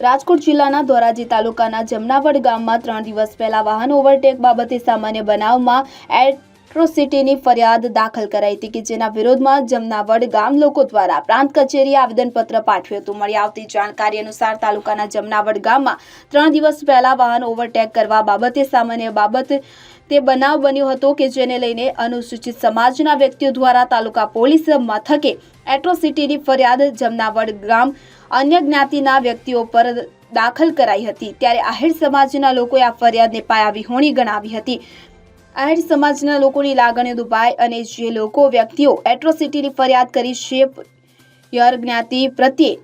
રાજકોટ જિલ્લાના ધોરાજી તાલુકાના જમનાવડ ગામમાં ત્રણ દિવસ પહેલા વાહન ઓવરટેક બાબતે સામાન્ય બનાવમાં એટ્રોસિટીની ફરિયાદ દાખલ કરાઈ હતી કે જેના વિરોધમાં જમનાવડ ગામ લોકો દ્વારા પ્રાંત કચેરીએ આવેદનપત્ર પાઠવ્યું હતું. મળી આવતી જાણકારી અનુસાર તાલુકાના જમનાવડ ગામમાં ત્રણ દિવસ પહેલા વાહન ઓવરટેક કરવા બાબતે સામાન્ય બાબત તે બનાવ બન્યો હતો કે જેને લઈને અનુસૂચિત સમાજના વ્યક્તિઓ દ્વારા તાલુકા પોલીસ મથકે એટ્રોસિટીની ફરિયાદ જમનાવડ ગામ અન્ય જ્ઞાતિના વ્યક્તિઓ પર દાખલ કરાઈ હતી. ત્યારે આહિર સમાજના લોકોએ આ ફરિયાદને પાયા વિહોણી ગણાવી હતી. આહિર સમાજના લોકોની લાગણીઓ દુભાઈ અને જે લોકો વ્યક્તિઓ એટ્રોસિટીની ફરિયાદ કરી છે, યર જ્ઞાતિ પ્રત્યે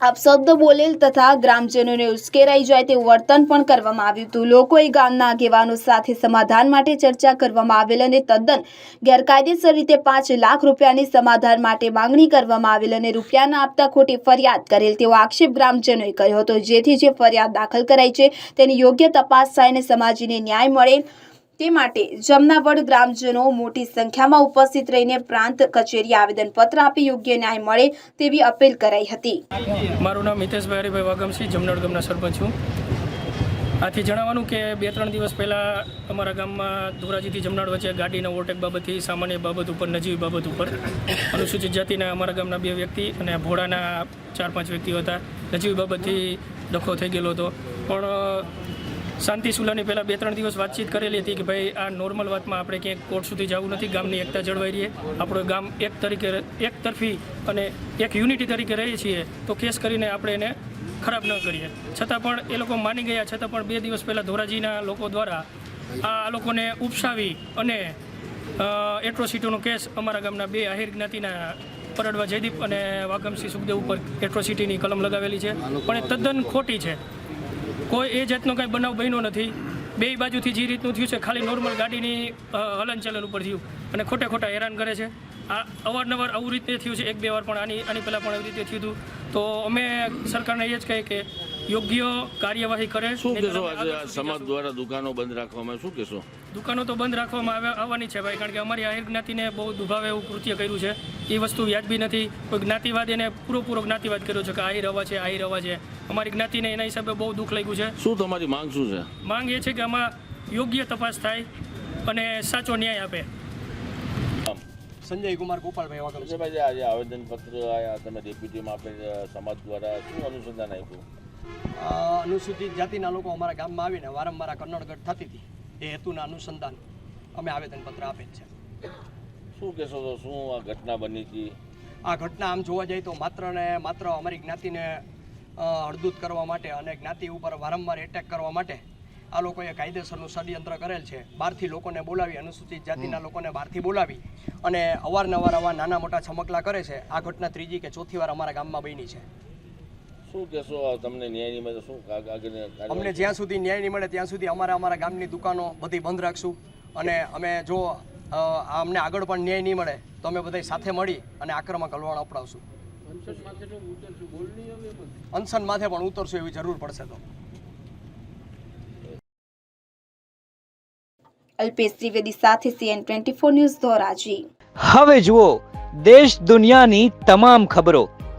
અપશબ્દ બોલેલ તથા ગ્રામજનોને ઉશ્કેરાઈ જાય તેવું વર્તન પણ કરવામાં આવ્યું હતું. લોકોએ ગામના આગેવાનો સાથે સમાધાન માટે ચર્ચા કરવામાં આવેલ અને તદ્દન ગેરકાયદેસર રીતે પાંચ લાખ રૂપિયાની સમાધાન માટે માંગણી કરવામાં આવેલ અને રૂપિયા ના આપતા ખોટી ફરિયાદ કરેલ તેવો આક્ષેપ ગ્રામજનોએ કર્યો હતો. જેથી જે ફરિયાદ દાખલ કરાઈ છે તેની યોગ્ય તપાસ થાય અને સમાજને ન્યાય મળે. તે માટે જમનાવડ ગ્રામજનો મોટી સંખ્યામાં ઉપસ્થિત રહીને પ્રાંત કચેરી આવેદનપત્ર આપી યોગ્ય ન્યાય મળે તેવી અપીલ કરાઈ હતી. મારું નામ હિતેશભાઈ હરિભાઈ વાગમસિંહ જમનાવડ ગામના સરપંચ છું. આથી જણાવવાનું કે બે ત્રણ દિવસ પહેલાં અમારા ગામમાં ધોરાજીથી જમનાડ વચ્ચે ગાડીના ઓવરટેક બાબતથી, સામાન્ય બાબત ઉપર, નજીવી બાબત ઉપર અનુસૂચિત જાતિના અમારા ગામના બે વ્યક્તિ અને ભોળાના ચાર પાંચ વ્યક્તિઓ હતા. નજીવી બાબતથી ડખો થઈ ગયેલો હતો. પણ શાંતિ સુલાની પહેલાં બે ત્રણ દિવસ વાતચીત કરેલી હતી કે ભાઈ, આ નોર્મલ વાતમાં આપણે ક્યાંક કોર્ટ સુધી જવું નથી, ગામની એકતા જળવાઈ રહીએ. આપણું ગામ એક તરીકે એક તરફી અને એક યુનિટી તરીકે રહીએ છીએ, તો કેસ કરીને આપણે એને ખરાબ ન કરીએ. છતાં પણ એ લોકો માની ગયા, છતાં પણ બે દિવસ પહેલાં ધોરાજીના લોકો દ્વારા આ લોકોને ઉપસાવી અને એટ્રોસિટીનો કેસ અમારા ગામના બે આહિર જ્ઞાતિના પરડવા જયદીપ અને વાગમસિંહ સુખદેવ ઉપર એટ્રોસિટીની કલમ લગાવેલી છે. પણ એ તદ્દન ખોટી છે. કોઈ એ જાતનો કાંઈ બનાવ બન્યો નથી. બે બાજુથી જે રીતનું થયું છે, ખાલી નોર્મલ ગાડીની હલનચલન ઉપર થયું. અને ખોટે ખોટા હેરાન કરે છે. આ અવારનવાર આવું રીતે થયું છે, એક બે વાર પણ આની આની પહેલાં પણ આવી રીતે થયું હતું. તો અમે સરકારને એ જ કહીએ કે યોગ્ય કાર્યવાહી કરે શું કહેશો આજે આ સમાજ દ્વારા દુકાનો બંધ રાખવામાં શું કહેશો? દુકાનો તો બંધ રાખવામાં આવે આવવાની છે ભાઈ કારણ કે અમારી આહિર જ્ઞાતિને બહુ દુભાવે એવું કૃત્ય કર્યું છે. એ વસ્તુ વ્યાજબી નથી. કોઈ જ્ઞાતિવાદ એને પૂરો જ્ઞાતિવાદ કર્યો છે કે આહિર હવા છે આહિર હવા છે. અમારી જ્ઞાતિને એના હિસાબે બહુ દુઃખ લાગ્યું છે. શું તમારી માંગ શું છે? માંગ એ છે કે આમાં યોગ્ય તપાસ થાય અને સાચો ન્યાય આપે. સંજય કુમાર ગોપાલભાઈ સંજયભાઈ આજે આવેદનપત્ર આયા તમે ડેપ્યુટીમાં આપે સમાજ દ્વારા શું અનુસંધાન આપ્યું? અનુસૂચિત જાતિના લોકો અમારા ગામમાં આવીને વારંવાર કન્નડગઢ થતી હતી. એ હેતુના અનુસંધાન અમે આવેદનપત્ર આપેલ છે. શું કહેશો તો શું આ ઘટના બની હતી? આ ઘટના આમ જોવા જાય તો માત્ર ને માત્ર અમારી જ્ઞાતિને હળદૂત કરવા માટે અને જ્ઞાતિ ઉપર વારંવાર એટેક કરવા માટે આ લોકોએ કાયદેસરનું ષડયંત્ર કરેલ છે. બહારથી લોકોને બોલાવી અનુસૂચિત જાતિના લોકોને બહારથી બોલાવી અને અવારનવાર આવા નાના મોટા છમકલા કરે છે. આ ઘટના ત્રીજી કે ચોથી વાર અમારા ગામમાં બની છે. શું કહેશો? તમને તમને નહીં મળે શું? અમને જ્યાં સુધી ન્યાય નહીં મળે ત્યાં સુધી અમારે અમારા ગામની દુકાનો બધી બંધ રાખશું. અને અમે જો અમને આગળ પણ ન્યાય નહીં મળે તો અમે બધા સાથે મળી અને આક્રમક હલવાણ અપડાવશું અનશન માથે પણ ઉતરશું એવી જરૂર પડશે તો. અલ્પેશ ત્રિવેદી સાથે CN twenty four news Dhoraji. હવે જુઓ દેશ દુનિયાની તમામ ખબરો.